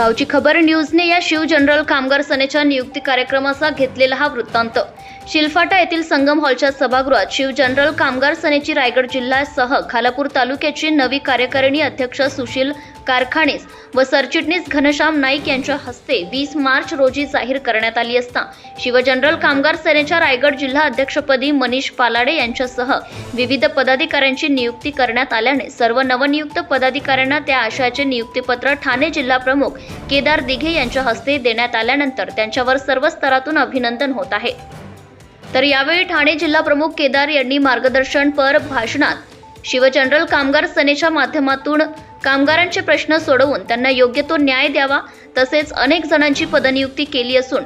गावची खबर न्यूजने या शिव जनरल कामगार सेनेच्या नियुक्ती कार्यक्रमाचा घेतलेला हा वृत्तांत. शिलफाटा येथील संगम हॉलच्या सभागृहात शिव जनरल कामगार सेनेची रायगड जिल्ह्यासह खालापूर तालुक्याची नवी कार्यकारिणी अध्यक्ष सुशील कारखानेस व सरचिटणीस घनश्याम नाईक यांच्या हस्ते वीस मार्च रोजी जाहीर करण्यात आली असता शिवजनरल कामगार सेनेच्या रायगड जिल्हा अध्यक्षपदी मनीष पालाडे यांच्यासह विविध पदाधिकाऱ्यांची नियुक्ती करण्यात आल्याने सर्व नवनियुक्त पदाधिकाऱ्यांना त्या आशयाचे नियुक्तीपत्र ठाणे जिल्हा प्रमुख केदार दिघे यांच्या हस्ते देण्यात आल्यानंतर त्यांच्यावर सर्व स्तरातून अभिनंदन होत आहे. तर यावेळी ठाणे जिल्हा प्रमुख केदार यांनी मार्गदर्शनपर भाषणात शिवजनरल कामगार सेनेच्या माध्यमातून कामगारांचे प्रश्न सोडवून त्यांना योग्य तो न्याय द्यावा तसेच अनेक जणांची पदनियुक्ती केली असून.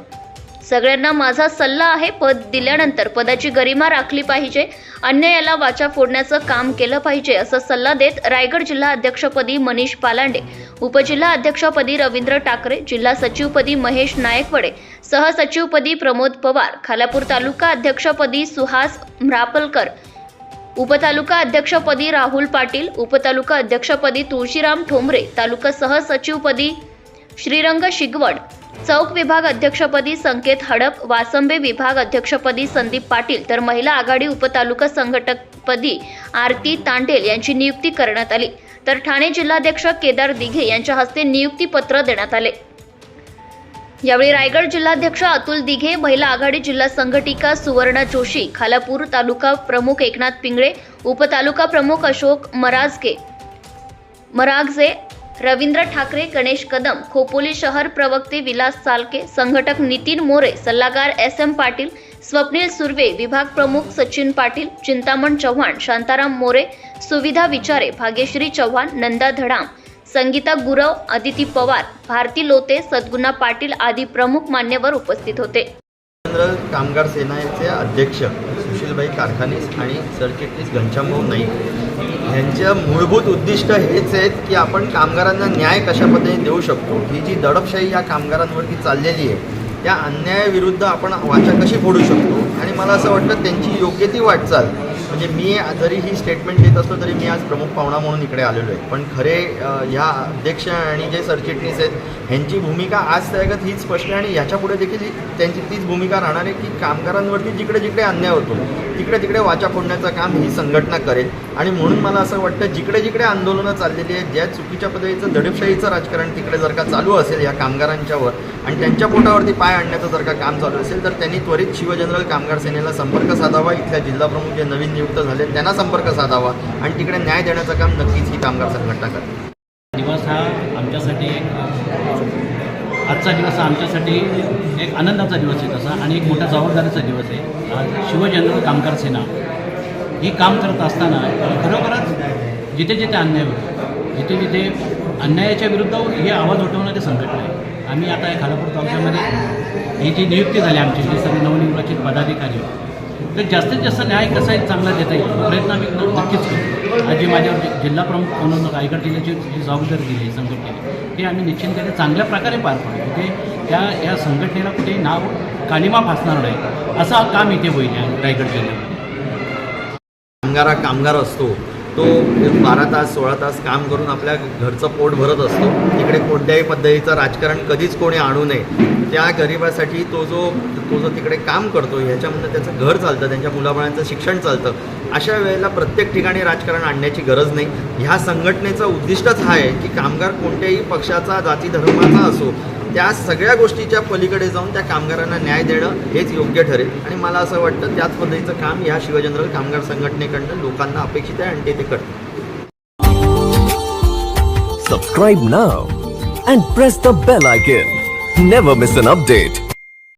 सगळ्यांना माझा सल्ला आहे पद दिल्यानंतर पदाची गरिमा राखली पाहिजे अन्यायाला वाचा फोडण्याचं काम केलं पाहिजे असा सल्ला देत रायगड जिल्हा अध्यक्षपदी मनीष पालांडे उपजिल्हा अध्यक्षपदी रवींद्र टाकरे जिल्हा सचिवपदी महेश नायकवडे सहसचिवपदी प्रमोद पवार खालापूर तालुका अध्यक्षपदी सुहास म्रापलकर उपतालुका अध्यक्षपदी राहुल पाटील उपतालुका अध्यक्षपदी तुळशीराम ठोंबरे तालुका सहसचिवपदी श्रीरंग शिगवड चौक विभाग अध्यक्षपदी संकेत हडप वासंबे विभाग अध्यक्षपदी संदीप पाटील तर महिला आघाडी उपतालुका संघटकपदी आरती तांडेल यांची नियुक्ती करण्यात आली. तर ठाणे जिल्हाध्यक्ष केदार दिघे यांच्या हस्ते नियुक्तीपत्र देण्यात आले. यावेळी रायगड जिल्हाध्यक्ष अतुल दिघे महिला आघाडी जिल्हा संघटिका सुवर्णा जोशी खालापूर तालुका प्रमुख एकनाथ पिंगळे उपतालुका प्रमुख अशोक मराजके मरागजे रवींद्र ठाकरे गणेश कदम खोपोली शहर प्रवक्ते विलास सालके संघटक नितीन मोरे सल्लागार एस एम पाटील स्वप्नील सुर्वे विभाग प्रमुख सचिन पाटील चिंतामण चव्हाण शांताराम मोरे सुविधा विचारे भाग्यश्री चव्हाण नंदा धडाम संगीता गुरव अदिती पवार भारती लोते सद्गुणा पाटील आदी प्रमुख मान्यवर उपस्थित होते. जनरल कामगार सेनेचे अध्यक्ष सुशीलभाई कारखानीस आणि सरचिटणीस घनश्यामभाऊ नाईक. यांचं मूलभूत उद्दिष्ट हेच आहेत की आपण कामगारांना न्याय कशा पद्धतीने देऊ शकतो. ही जी दडपशाही या कामगारांवरती चाललेली आहे त्या अन्यायाविरुद्ध आपण वाचा कशी फोडू शकतो? आणि मला असं वाटतं त्यांची योग्य ती वाटचाल म्हणजे मी जरी ही स्टेटमेंट देत असलो तरी मी आज प्रमुख पाहुणा म्हणून इकडे आलेलो आहे. पण खरे ह्या अध्यक्ष आणि जे सरचिटणीस आहेत ह्यांची भूमिका आज त्यागत हीच स्पष्ट आहे आणि ह्याच्या पुढे देखील त्यांची तीच भूमिका राहणार आहे की कामगारांवरती जिकडे जिकडे अन्याय होतो तिकडे तिकडे वाचा फोडण्याचं काम ही संघटना करेल. आणि म्हणून मला असं वाटतं जिकडे जिकडे आंदोलनं चाललेली आहेत ज्या चुकीच्या पद्धतीचं दडपशाहीचं राजकारण तिकडे जर का चालू असेल या कामगारांच्यावर आणि त्यांच्या पोटावरती पाय आणण्याचं जर का काम चालू असेल तर त्यांनी त्वरित शिवजनरल कामगार सेनेला संपर्क साधावा. इथल्या जिल्हाप्रमुख जे नवीन नियुक्त झाले त्यांना संपर्क साधावा आणि तिकडे न्याय देण्याचं काम नक्कीच ही कामगार संघटना करते. दिवस हा आमच्यासाठी एक आजचा दिवस हा आमच्यासाठी एक आनंदाचा दिवस आहे तसा आणि एक मोठा जबाबदारीचा दिवस आहे. शिवजनरल कामगार सेना ही काम करत असताना खरोखरच जिथे जिथे अन्याय होतो जिथे जिथे अन्यायाच्या विरुद्ध हे आवाज उठवणं ते संघटना आहे आम्ही आता या खालापूर तालुक्यामध्ये ही जी नियुक्ती झाली आमची जे सर्व नवनिर्वाचित पदाधिकारी तर जास्तीत जास्त न्याय कसा एक चांगला देता येईल? प्रयत्न आम्ही नक्कीच करू. आज जी माझ्यावर जिल्हा प्रमुख म्हणून रायगड जिल्ह्याची जी जबाबदारी दिली आहे संघटनेने ते आम्ही निश्चितपणे चांगल्या प्रकारे पार पाडू. म्हणजे त्या या संघटनेला कुठेही नाव कालिमा फासणार नाही असं काम इथे होईल रायगड जिल्ह्यामध्ये. कामगारा कामगार असतो तो बारा तास सोळा तास काम करून आपल्या घरचं पोट भरत असतो. तिकडे कोणत्याही पद्धतीचं राजकारण कधीच कोणी आणू नये. त्या गरिबासाठी तो जो तो जो तिकडे काम करतो ह्याच्यामधनं त्याचं घर चालतं त्यांच्या मुलाबाळांचं शिक्षण चालतं. अशा वेळेला प्रत्येक ठिकाणी राजकारण आणण्याची गरज नाही. ह्या संघटनेचं उद्दिष्टच हा आहे की कामगार कोणत्याही पक्षाचा जाती धर्माचा असो त्या सगळ्या गोष्टीच्या पलीकडे जाऊन त्या कामगारांना न्याय देणं हेच योग्य ठरेल आणि मला असं वाटतं त्याच पद्धतीचं काम ह्या शिवजनरल कामगार संघटनेकडनं लोकांना अपेक्षित आहे आणि ते ते करतील Subscribe now and press the bell icon. Never miss an.